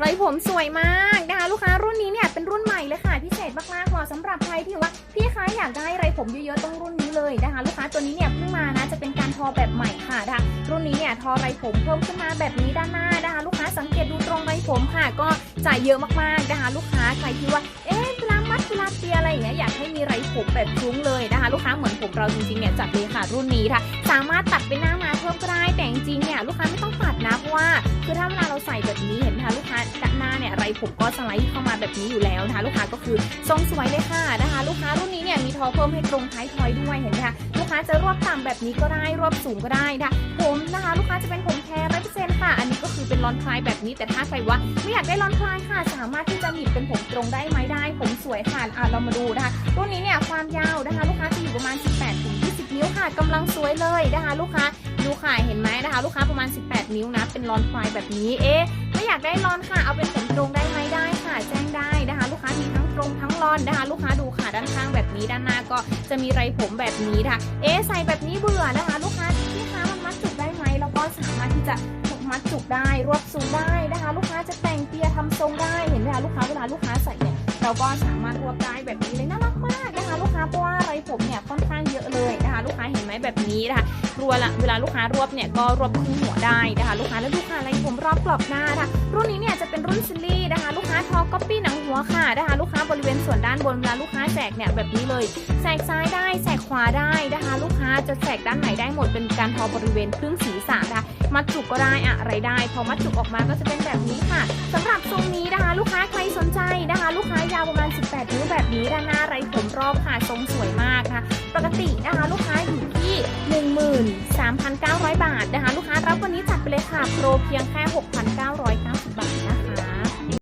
ไรผมสวยมากนะคะลูกค้ารุ่นนี้เนี่ยเป็นรุ่นใหม่เลยค่ะพิเศษมากๆเหมาะสำหรับใครที่ว่าพี่คะอยากได้ไรผมเยอะๆต้องรุ่นนี้เลยนะคะลูกค้าตัวนี้เนี่ยเพิ่งมานะจะเป็นการทอแบบใหม่ค่ะนะคะรุ่นนี้เนี่ยทอไรผมเพิ่มขึ้นมาแบบนี้ด้านหน้านะคะลูกค้าสังเกตดูตรงไรผมค่ะ ก็จ่ายเยอะมากๆนะคะลูกค้าใครที่ว่าเอ๊ะเวลามัดเวลาเปียอะไรอย่างเงี้ยอยากให้มีไรผมแบบคลุ้งเลยนะคะลูกค้าเหมือนผมเราจริงๆเนี่ยจัดเลยค่ะรุ่นนี้ค่ะ สามารถตัดเป็นหน้ามาเพิ่มก็ได้แต่จริงๆเนี่ยลูกค้าไม่ต้องตัดนะเพราะว่าคือถ้าเวลาเราใส่แบบนี้ ผมก็สไลด์เข้ามาแบบนี้อยู่แล้วนะคะ ลูกค้าก็คือทรงสวยเลยค่ะนะคะ ลูกค้ารุ่นนี้เนี่ยมีทอเพิ่มให้ตรงท้ายทอยด้วยเห็นไหมคะลูกค้าจะรวบต่ำแบบนี้ก็ได้รวบสูงก็ได้นะคะผมนะคะ ลูกค้าจะเป็นผมแท้ร้อยเปอร์เซ็นต์ค่ะ อันนี้ก็คือเป็นลอนคลายแบบนี้แต่ถ้าใครว่าไม่อยากได้ลอนคลายค่ะ สามารถที่จะหนีบเป็นผมตรงได้ไหมได้ ผมสวยค่ะอะเรามาดูนะคะรุ่นนี้เนี่ยความยาวนะคะ ลูกค้าจะอยู่ประมาณ 18ถึง20 นิ้วค่ะกำลังสวยเลยนะคะลูกค้าดูค่ะเห็นไหมนะคะ ลูกค้าประมาณ 18 นิ้วนะ เป็นรอนควายแบบนี้ เอ๊ะ ไม่อยากได้รอนค่ะ เอาเป็นผมตรง อนนะคะลูกค้าดูค่ะด้านข้างแบบนี้ด้านหน้าก็จะมีไรผมแบบนี้ค่ะเอ๊ใส่แบบนี้เบื่อนะคะ ลูกค้าพี่ค้ามันมัดจุกได้ไหมแล้วก็สามารถที่จะมัดจุกได้รวบสูงได้นะคะ ลูกค้าจะแต่งเปียทำทรงได้เห็นไหมคะลูกค้าเวลาลูกค้าใส่เนี่ยเราก็สามารถรวบได้แบบนี้เลยน่ารักมากนะคะ ลูกค้าเพราะว่าไรผมเนี่ยค่อนข้างเยอะเลยนะคะ ลูกค้าเห็นไหมแบบนี้นะคะรัวละเวลาลูกค้ารวบเนี่ยก็รวบครึ่งหัวได้นะคะ ลูกค้าแล้วลูกค้าไรผมรอบกรอบหน้าค่ะรุ่นนี้เนี่ยจะเป็นรุ่นซิลลี่นะคะลูกานบนเวลาลูกค้าแสกเนี่ยแบบนี้เลยแสกซ้ายได้แสกขวาได้นะคะ ลูกค้าจะแสกด้านไหนได้หมดเป็นการทอบริเวณครึ่งศีรษะนะคะมัดจุกก็ได้อะไรได้ พอมัดจุกออกมาก็จะเป็นแบบนี้ค่ะสำหรับทรงนี้นะคะ ลูกค้าใครสนใจนะคะ ลูกค้ายาวประมาณ 18 นิ้วแบบนี้ด้านหน้าไรผมรอบค่ะทรงสวยมากค่ะ ปกตินะคะลูกค้าอยู่ที่ 13,900 บาทนะคะ ลูกค้ารับวันนี้จัดไปเลยค่ะโปรเพียงแค่ 6,990 บาทนะคะ